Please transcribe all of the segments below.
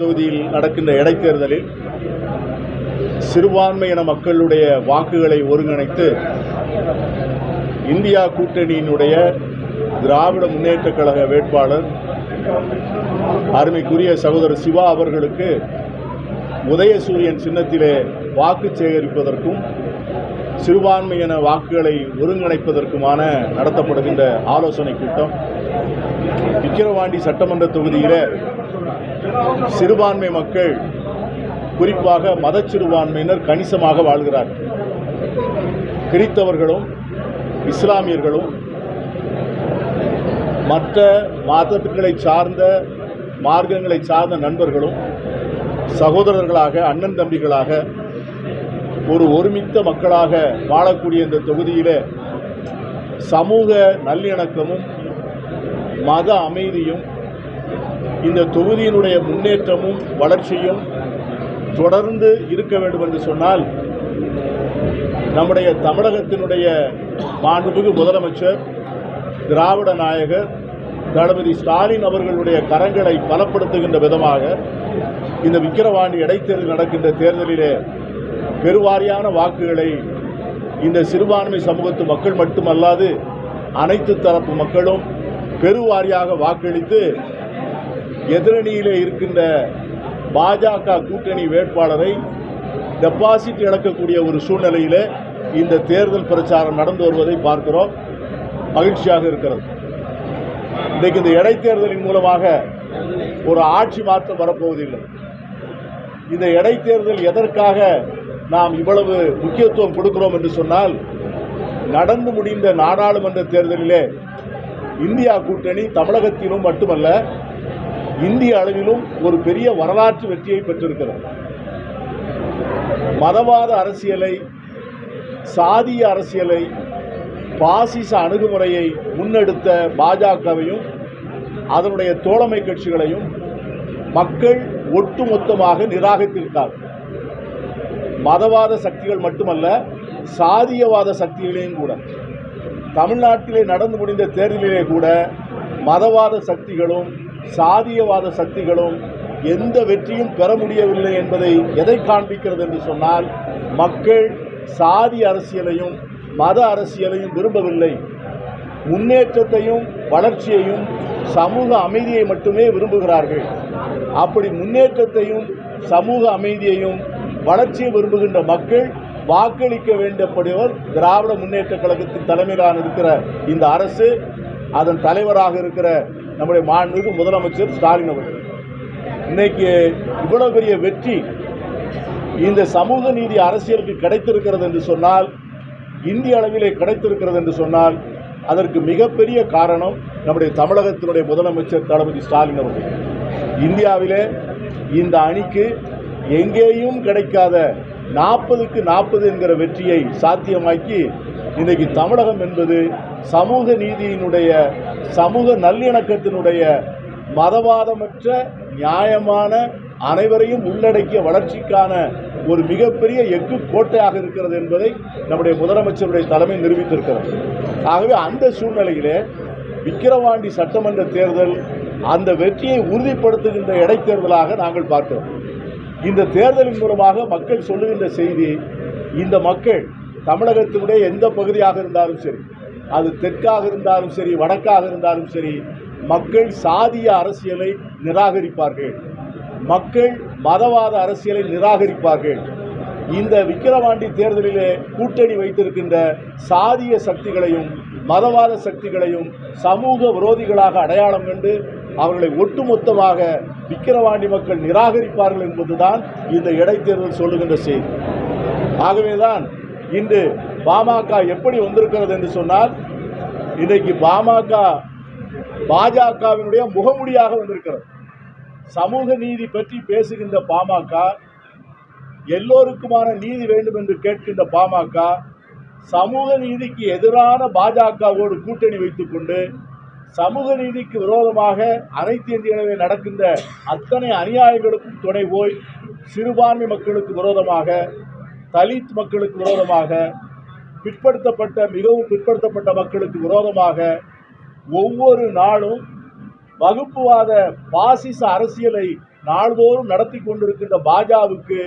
தொகுதியில் நடக்கின்ற இடைத்தேர்தலில் சிறுபான்மையின மக்களுடைய வாக்குகளை ஒருங்கிணைத்து இந்தியா கூட்டணியினுடைய திராவிட முன்னேற்ற கழக வேட்பாளர் அருமைக்குரிய சகோதரர் சிவா அவர்களுக்கு உதயசூரியன் சின்னத்திலே வாக்கு சேகரிப்பதற்கும் சிறுபான்மையின வாக்குகளை ஒருங்கிணைப்பதற்குமான நடத்தப்படுகின்ற ஆலோசனை கூட்டம். விக்கிரவாண்டி சட்டமன்ற தொகுதியில் சிறுபான்மை மக்கள் குறிப்பாக மத சிறுபான்மையினர் கணிசமாக வாழ்கிறார்கள். கிறித்தவர்களும் இஸ்லாமியர்களும் மற்ற மதங்களை சார்ந்த மார்க்கங்களை சார்ந்த நண்பர்களும் சகோதரர்களாக அண்ணன் தம்பிகளாக ஒரு ஒருமித்த மக்களாக வாழக்கூடிய இந்த தொகுதியில் சமூக நல்லிணக்கமும் மத அமைதியும் இந்த தொகுதியினுடைய முன்னேற்றமும் வளர்ச்சியும் தொடர்ந்து இருக்க வேண்டும் என்று சொன்னால் நம்முடைய தமிழகத்தினுடைய மாண்புமிகு முதலமைச்சர் திராவிட நாயகர் தளபதி ஸ்டாலின் அவர்களுடைய கரங்களை பலப்படுத்துகின்ற விதமாக இந்த விக்கிரவாண்டி இடைத்தேர்தல் நடக்கின்ற தேர்தலிலே பெருவாரியான வாக்குகளை இந்த சிறுபான்மை சமூகத்து மக்கள் மட்டுமல்லாது அனைத்து தரப்பு மக்களும் பெருவாரியாக வாக்களித்து எதிரணியிலே இருக்கின்ற பாஜக கூட்டணி வேட்பாளரை டெபாசிட் இழக்கக்கூடிய ஒரு சூழ்நிலையில் இந்த தேர்தல் பிரச்சாரம் நடந்து வருவதை பார்க்கிறோம். மகிழ்ச்சியாக இருக்கிறது. இன்றைக்கு இந்த இடைத்தேர்தலின் மூலமாக ஒரு ஆட்சி மாற்றம் வரப்போவதில்லை. இந்த இடைத்தேர்தல் எதற்காக நாம் இவ்வளவு முக்கியத்துவம் கொடுக்கிறோம் என்று சொன்னால் நடந்து முடிந்த நாடாளுமன்ற தேர்தலிலே இந்தியா கூட்டணி தமிழகத்திலும் மட்டுமல்ல இந்திய அளவிலும் ஒரு பெரிய வரலாற்று வெற்றியை பெற்றிருக்கிறது. மதவாத அரசியலை சாதிய அரசியலை பாசிச அணுகுமுறையை முன்னெடுத்த பாஜகவையும் அதனுடைய தோழமை கட்சிகளையும் மக்கள் ஒட்டுமொத்தமாக நிராகரித்திருக்கிறார்கள். மதவாத சக்திகள் மட்டுமல்ல சாதியவாத சக்திகளையும் கூட. தமிழ்நாட்டிலே நடந்து முடிந்த தேர்தலிலே கூட மதவாத சக்திகளும் சாதியவாத சக்திகளும் எந்த வெற்றியும் பெற முடியவில்லை என்பதை எதை காண்பிக்கிறது என்று சொன்னால் மக்கள் சாதி அரசியலையும் மத அரசியலையும் விரும்பவில்லை. முன்னேற்றத்தையும் வளர்ச்சியையும் சமூக அமைதியை மட்டுமே விரும்புகிறார்கள். அப்படி முன்னேற்றத்தையும் சமூக அமைதியையும் வளர்ச்சியை விரும்புகின்ற மக்கள் வாக்களிக்க வேண்டப்படுவர் திராவிட முன்னேற்ற கழகத்தின் தலைமையிலான இருக்கிற இந்த அரசு அதன் தலைவராக இருக்கிற நம்முடைய மாண்புமிகு முதலமைச்சர் ஸ்டாலின் அவர்கள். இன்னைக்கு இவ்வளவு பெரிய வெற்றி இந்த சமூக நீதி அரசியலுக்கு கிடைத்திருக்கிறது என்று சொன்னால் இந்திய அளவிலே கிடைத்திருக்கிறது என்று சொன்னால் அதற்கு மிகப்பெரிய காரணம் நம்முடைய தமிழகத்தினுடைய முதலமைச்சர் தளபதி ஸ்டாலின் அவர்கள். இந்தியாவிலே இந்த அணிக்கு எங்கேயும் கிடைக்காத நாற்பதுக்கு நாற்பது என்கிற வெற்றியை சாத்தியமாக்கி இன்றைக்கு தமிழகம் என்பது சமூக நீதியினுடைய சமூக நல்லிணக்கத்தினுடைய மதவாதமற்ற நியாயமான அனைவரையும் உள்ளடக்கிய வளர்ச்சிக்கான ஒரு மிகப்பெரிய எஃகு கோட்டையாக இருக்கிறது என்பதை நம்முடைய முதலமைச்சருடைய தலைமை நிரூபித்திருக்கிறது. ஆகவே அந்த சூழ்நிலையிலே விக்கிரவாண்டி சட்டமன்ற தேர்தல் அந்த வெற்றியை உறுதிப்படுத்துகின்ற இடைத்தேர்தலாக நாங்கள் பார்க்கிறோம். இந்த தேர்தலின் மூலமாக மக்கள் சொல்லுகின்ற செய்தி இந்த மக்கள் தமிழகத்தினுடைய எந்த பகுதியாக இருந்தாலும் சரி அது தெற்காக இருந்தாலும் சரி வடக்காக இருந்தாலும் சரி மக்கள் சாதிய அரசியலை நிராகரிப்பார்கள். மக்கள் மதவாத அரசியலை நிராகரிப்பார்கள். இந்த விக்கிரவாண்டி தேர்தலிலே கூட்டணி வைத்திருக்கின்ற சாதிய சக்திகளையும் மதவாத சக்திகளையும் சமூக விரோதிகளாக அடையாளம் கண்டு அவர்களை ஒட்டுமொத்தமாக விக்கிரவாண்டி மக்கள் நிராகரிப்பார்கள் என்பதுதான் இந்த இடைத்தேர்தல் சொல்லுகின்ற செய்தி. ஆகவேதான் இன்று பாமக எப்படி வந்திருக்கிறது என்று சொன்னால் இன்றைக்கு பாமக பாஜகவினுடைய முகமுடியாக வந்திருக்கிறது. சமூக நீதி பற்றி பேசுகின்ற பாமக எல்லோருக்குமான நீதி வேண்டும் என்று கேட்கின்ற பாமக சமூக நீதிக்கு எதிரான பாஜகவோடு கூட்டணி வைத்துக்கொண்டு சமூக நீதிக்கு விரோதமாக அனைத்து இந்திய அளவில் நடக்கின்ற அத்தனை அநியாயங்களுக்கும் துணை போய் சிறுபான்மை மக்களுக்கு விரோதமாக தலித் மக்களுக்கு விரோதமாக பிற்படுத்தப்பட்ட மிகவும் பிற்படுத்தப்பட்ட மக்களுக்கு விரோதமாக ஒவ்வொரு நாளும் வகுப்புவாத பாசிச அரசியலை நாள்தோறும் நடத்தி கொண்டிருக்கின்ற பாஜகவுக்கு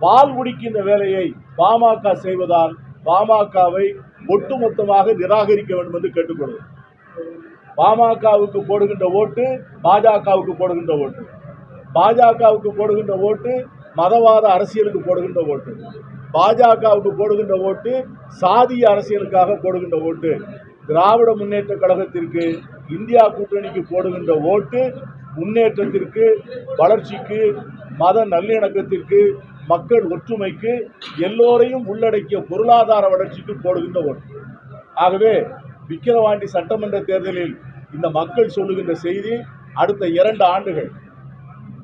பால் குடிக்கின்ற வேலையை பாமக செய்வதால் பாமகவை ஒட்டுமொத்தமாக நிராகரிக்க வேண்டும் என்று கேட்டுக்கொள்வோம் பாமகவுக்கு போடுகின்ற ஓட்டு பாஜகவுக்கு போடுகின்ற ஓட்டு. பாஜகவுக்கு போடுகின்ற ஓட்டு மதவாத அரசியலுக்கு போடுகின்ற ஓட்டு. பாஜகவுக்கு போடுகின்ற ஓட்டு சாதிய அரசியலுக்காக போடுகின்ற ஓட்டு. திராவிட முன்னேற்ற கழகத்திற்கு இந்தியா கூட்டணிக்கு போடுகின்ற ஓட்டு முன்னேற்றத்திற்கு வளர்ச்சிக்கு மத நல்லிணக்கத்திற்கு மக்கள் ஒற்றுமைக்கு எல்லோரையும் உள்ளடக்கிய பொருளாதார வளர்ச்சிக்கு போடுகின்ற ஓட்டு. ஆகவே விக்கிரவாண்டி சட்டமன்ற தேர்தலில் இந்த மக்கள் சொல்லுகின்ற செய்தி அடுத்த இரண்டு ஆண்டுகள்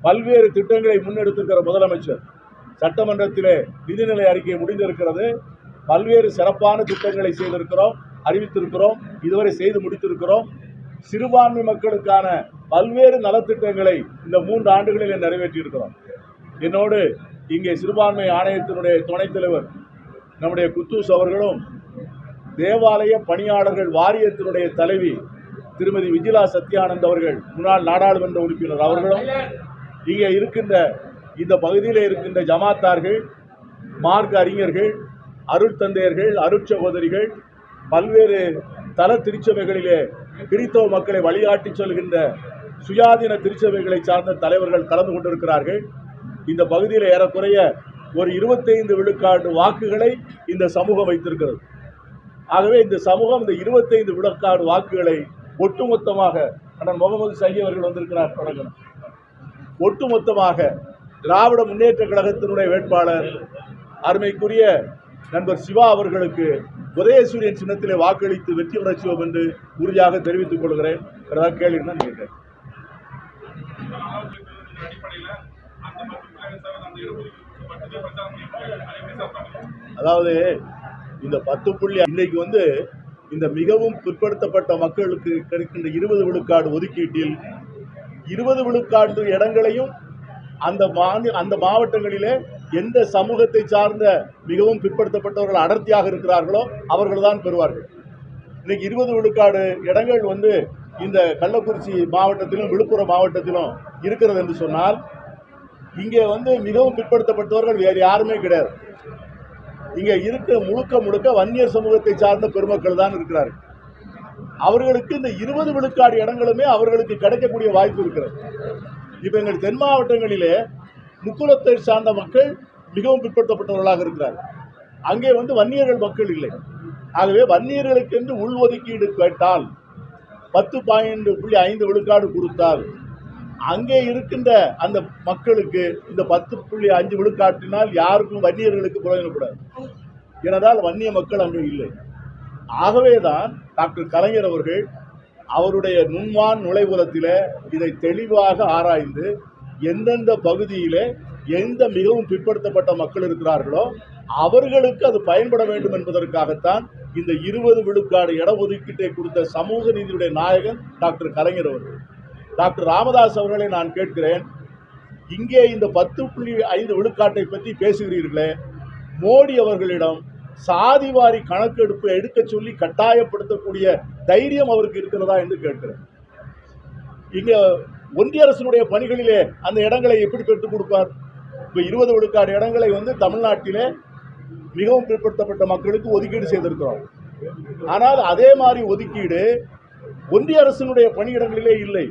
பல்வேறு திட்டங்களை முன்னெடுத்திருக்கிற முதலமைச்சர். சட்டமன்றத்திலே நிதிநிலை அறிக்கை முடிந்திருக்கிறது. பல்வேறு சிறப்பான திட்டங்களை செய்திருக்கிறோம் அறிவித்திருக்கிறோம் இதுவரை செய்து முடித்திருக்கிறோம். சிறுபான்மை மக்களுக்கான பல்வேறு நலத்திட்டங்களை இந்த மூன்று ஆண்டுகளில் நிறைவேற்றியிருக்கிறோம். என்னோடு இங்கே சிறுபான்மை ஆணையத்தினுடைய துணைத் தலைவர் நம்முடைய குத்தூஸ் அவர்களும் தேவாலய பணியாளர்கள் வாரியத்தினுடைய தலைவி திருமதி விஜிலா சத்யானந்த் அவர்கள் முன்னாள் நாடாளுமன்ற உறுப்பினர் அவர்களும் இங்கே இருக்கின்ற இந்த பகுதியில் இருக்கின்ற ஜமாத்தார்கள் மார்க்க அறிஞர்கள் அருள் தந்தையர்கள் அருட்சகோதரிகள் பல்வேறு தல திருச்சபைகளிலே கிறித்தவ மக்களை வழிகாட்டி செல்கின்ற சுயாதீன திருச்சபைகளை சார்ந்த தலைவர்கள் கலந்து கொண்டிருக்கிறார்கள். இந்த பகுதியில் ஏறக்குறைய ஒரு இருபத்தைந்து விழுக்காடு வாக்குகளை இந்த சமூகம் வைத்திருக்கிறது. ஆகவே இந்த சமூகம் இந்த இருபத்தைந்து விழுக்காடு வாக்குகளை ஒட்டுமொத்தமாக அண்ணன் முகமது சஹி அவர்கள் வந்திருக்கிறார். வணக்கம். ஒட்டுமொத்தமாக திராவிட முன்னேற்ற கழகத்தினுடைய வேட்பாளர் அருமைக்குரிய நண்பர் சிவா அவர்களுக்கு உதயசூரியன் சின்னத்திலே வாக்களித்து வெற்றி பெறச் செய்வோம் என்று உறுதியாக தெரிவித்துக் கொள்கிறேன். ஏதாவது கேள்வி தான் அதாவது இந்த பத்து புள்ளி இன்னைக்கு வந்து இந்த மிகவும் பிற்படுத்தப்பட்ட மக்களுக்கு கிடைக்கின்ற இருபது விழுக்காடு ஒதுக்கீட்டில் இருபது விழுக்காடு இடங்களையும் அந்த மாநில அந்த மாவட்டங்களிலே எந்த சமூகத்தை சார்ந்த மிகவும் பிற்படுத்தப்பட்டவர்கள் அடர்த்தியாக இருக்கிறார்களோ அவர்கள் தான் பெறுவார்கள். இன்னைக்கு இருபது விழுக்காடு இடங்கள் வந்து இந்த கள்ளக்குறிச்சி மாவட்டத்திலும் விழுப்புரம் மாவட்டத்திலும் இருக்கிறது என்று சொன்னால் இங்கே வந்து மிகவும் பிற்படுத்தப்பட்டவர்கள் வேறு யாருமே கிடையாது. இங்கே இருக்க முழுக்க முழுக்க வன்னியர் சமூகத்தை சார்ந்த பெருமக்கள் தான் இருக்கிறார்கள். அவர்களுக்கு இந்த இருபது விழுக்காடு இடங்களுமே அவர்களுக்கு கிடைக்கக்கூடிய வாய்ப்பு இருக்கிறது. இப்போ எங்கள் தென் மாவட்டங்களிலே முக்குலத்தை சார்ந்த மக்கள் மிகவும் பிற்படுத்தப்பட்டவர்களாக இருக்கிறார்கள். அங்கே வந்து வன்னியர்கள் மக்கள் இல்லை. ஆகவே வன்னியர்களுக்கு என்று உள்ஒதுக்கீடு கேட்டால் பத்து பாயிண்ட் புள்ளி ஐந்து விழுக்காடு கொடுத்தால் அங்கே இருக்கின்ற அந்த மக்களுக்கு இந்த பத்து புள்ளி அஞ்சு விழுக்காட்டினால் யாருக்கும் வன்னியர்களுக்கு பிரயோஜனப்படாது எனதால் வன்னிய மக்கள் அங்கே இல்லை. ஆகவேதான் டாக்டர் கலைஞர் அவர்கள் அவருடைய நுண்வான் நுழைவுலத்தில் இதை தெளிவாக ஆராய்ந்து எந்தெந்த பகுதியில் எந்த மிகவும் பிற்படுத்தப்பட்ட மக்கள் இருக்கிறார்களோ அவர்களுக்கு அது பயன்பட வேண்டும் என்பதற்காகத்தான் இந்த இருபது விழுக்காடு இடஒதுக்கீட்டை கொடுத்த சமூக நீதியுடைய நாயகன் டாக்டர் கலைஞர் அவர்கள். டாக்டர் ராமதாஸ் அவர்களை நான் கேட்கிறேன். இங்கே இந்த பத்து புள்ளி ஐந்து விழுக்காட்டை பற்றி பேசுகிறீர்களே. மோடி அவர்களிடம் சாதிவாரி கணக்கெடுப்பு எடுக்க சொல்லி கட்டாயப்படுத்தக்கூடிய தைரியம் அவருக்கு இருக்கிறதா என்று கேட்கிறேன். இங்க ஒன்றிய அரசினுடைய பணிகளிலே அந்த இடங்களை எப்படி பெற்றுக் கொடுப்பார்? இப்போ இருபது விழுக்காடு இடங்களை வந்து தமிழ்நாட்டிலே மிகவும் பிற்படுத்தப்பட்ட மக்களுக்கு ஒதுக்கீடு செய்திருக்கிறோம். ஆனால் அதே மாதிரி ஒதுக்கீடு ஒன்றிய அரசினுடைய பணியிடங்களிலே இல்லை.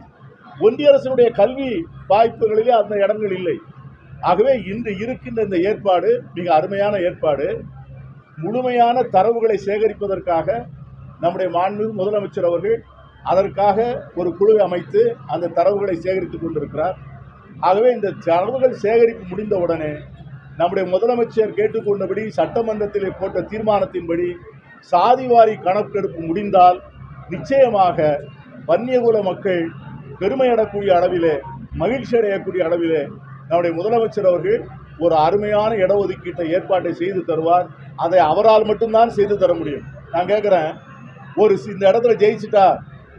ஒன்றிய அரசினுடைய கல்வி வாய்ப்புகளிலே அந்த இடங்கள் இல்லை. ஆகவே இன்று இருக்கின்ற இந்த ஏற்பாடு மிக அருமையான ஏற்பாடு முழுமையான தரவுகளை சேகரிப்பதற்காக நம்முடைய மாண்பு முதலமைச்சர் அவர்கள் அதற்காக ஒரு குழுவை அமைத்து அந்த தரவுகளை சேகரித்துக் கொண்டிருக்கிறார். ஆகவே இந்த தரவுகள் சேகரிப்பு முடிந்தவுடனே நம்முடைய முதலமைச்சர் கேட்டுக்கொண்டபடி சட்டமன்றத்திலே போட்ட தீர்மானத்தின்படி சாதிவாரி கணக்கெடுப்பு முடிந்தால் நிச்சயமாக வன்னியகுல மக்கள் பெருமையடக்கூடிய அளவிலே மகிழ்ச்சி அடையக்கூடிய அளவிலே நம்முடைய முதலமைச்சர் அவர்கள் ஒரு அருமையான இடஒதுக்கீட்டை ஏற்பாட்டை செய்து தருவார். அதை அவரால் மட்டும்தான் செய்து தர முடியும். நான் கேட்குறேன் ஒரு இந்த இடத்துல ஜெயிச்சிட்டா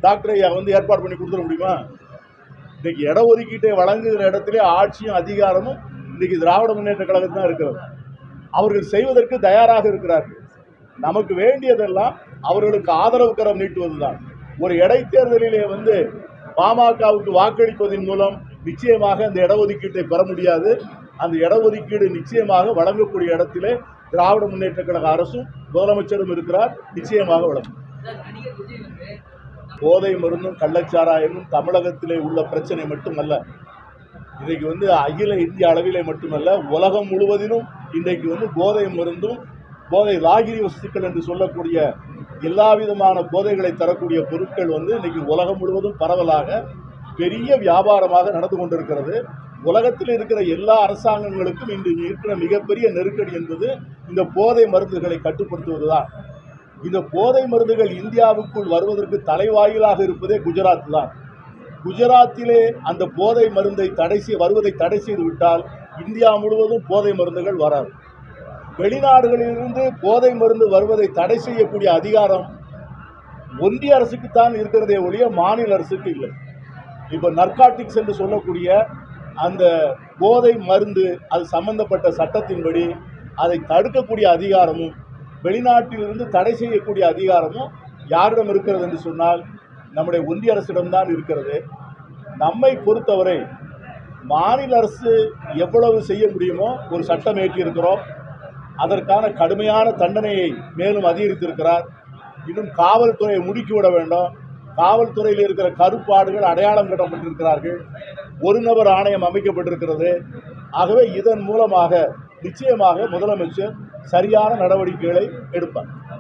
டாக்டர் ஐயா வந்து ஏற்பாடு பண்ணி கொடுத்துட முடியுமா? இன்னைக்கு இடஒதுக்கீட்டை வழங்குகிற இடத்துல ஆட்சியும் அதிகாரமும் இன்னைக்கு திராவிட முன்னேற்ற கழகத்தில் தான் இருக்கிறது. அவர்கள் செய்வதற்கு தயாராக இருக்கிறார்கள். நமக்கு வேண்டியதெல்லாம் அவர்களுக்கு ஆதரவு கரம் நீட்டுவதுதான். ஒரு இடைத்தேர்தலிலே வந்து பாமகவுக்கு வாக்களிப்பதன் மூலம் நிச்சயமாக அந்த இடஒதுக்கீட்டை பெற முடியாது. அந்த இடஒதுக்கீடு நிச்சயமாக வழங்கக்கூடிய இடத்திலே திராவிட முன்னேற்ற கழக அரசும் முதலமைச்சரும் இருக்கிறார். நிச்சயமாக வழங்கும். போதை மருந்தும் கள்ளச்சாராயமும் தமிழகத்திலே உள்ள பிரச்சனை மட்டுமல்ல. இன்றைக்கு வந்து அகில இந்திய அளவிலே மட்டுமல்ல உலகம் முழுவதிலும் இன்றைக்கு வந்து போதை மருந்தும் போதை லாகிரி வஸ்துக்கள் என்று சொல்லக்கூடிய எல்லா விதமான போதைகளை தரக்கூடிய பொருட்கள் வந்து இன்னைக்கு உலகம் முழுவதும் பரவலாக பெரிய வியாபாரமாக நடந்து கொண்டிருக்கிறது. உலகத்தில் இருக்கிற எல்லா அரசாங்கங்களுக்கும் இன்று இருக்கிற மிகப்பெரிய நெருக்கடி என்பது இந்த போதை மருந்துகளை கட்டுப்படுத்துவது தான் இந்த போதை மருந்துகள் இந்தியாவுக்குள் வருவதற்கு தலைவாயிலாக இருப்பதே குஜராத் தான். குஜராத்திலே அந்த போதை மருந்தை தடை வருவதை தடை செய்து விட்டால் இந்தியா முழுவதும் போதை மருந்துகள் வராது. வெளிநாடுகளிலிருந்து போதை மருந்து வருவதை தடை செய்யக்கூடிய அதிகாரம் ஒன்றிய அரசுக்குத்தான் இருக்கிறதே ஒழிய மாநில அரசுக்கு இல்லை. இப்போ நர்காட்டிக்ஸ் என்று சொல்லக்கூடிய அந்த போதை மருந்து அது சம்பந்தப்பட்ட சட்டத்தின்படி அதை தடுக்கக்கூடிய அதிகாரமும் வெளிநாட்டிலிருந்து தடை செய்யக்கூடிய அதிகாரமும் யாரிடம் இருக்கிறது என்று சொன்னால் நம்முடைய ஒன்றிய அரசிடம்தான் இருக்கிறது. நம்மை பொறுத்தவரை மாநில அரசு எவ்வளவு செய்ய முடியுமோ ஒரு சட்டம் ஏற்றியிருக்கிறோம். அதற்கான கடுமையான தண்டனையை மேலும் அதிகரித்திருக்கிறார். இன்னும் காவல்துறையை முடுக்கிவிட வேண்டும். காவல்துறையில் இருக்கிற கருப்பாடுகள் அடையாளம் கட்டப்பட்டிருக்கிறார்கள். ஒரு நபர் ஆணையம் அமைக்கப்பட்டிருக்கிறது. ஆகவே இதன் மூலமாக நிச்சயமாக முதலமைச்சர் சரியான நடவடிக்கைகளை எடுப்பார்.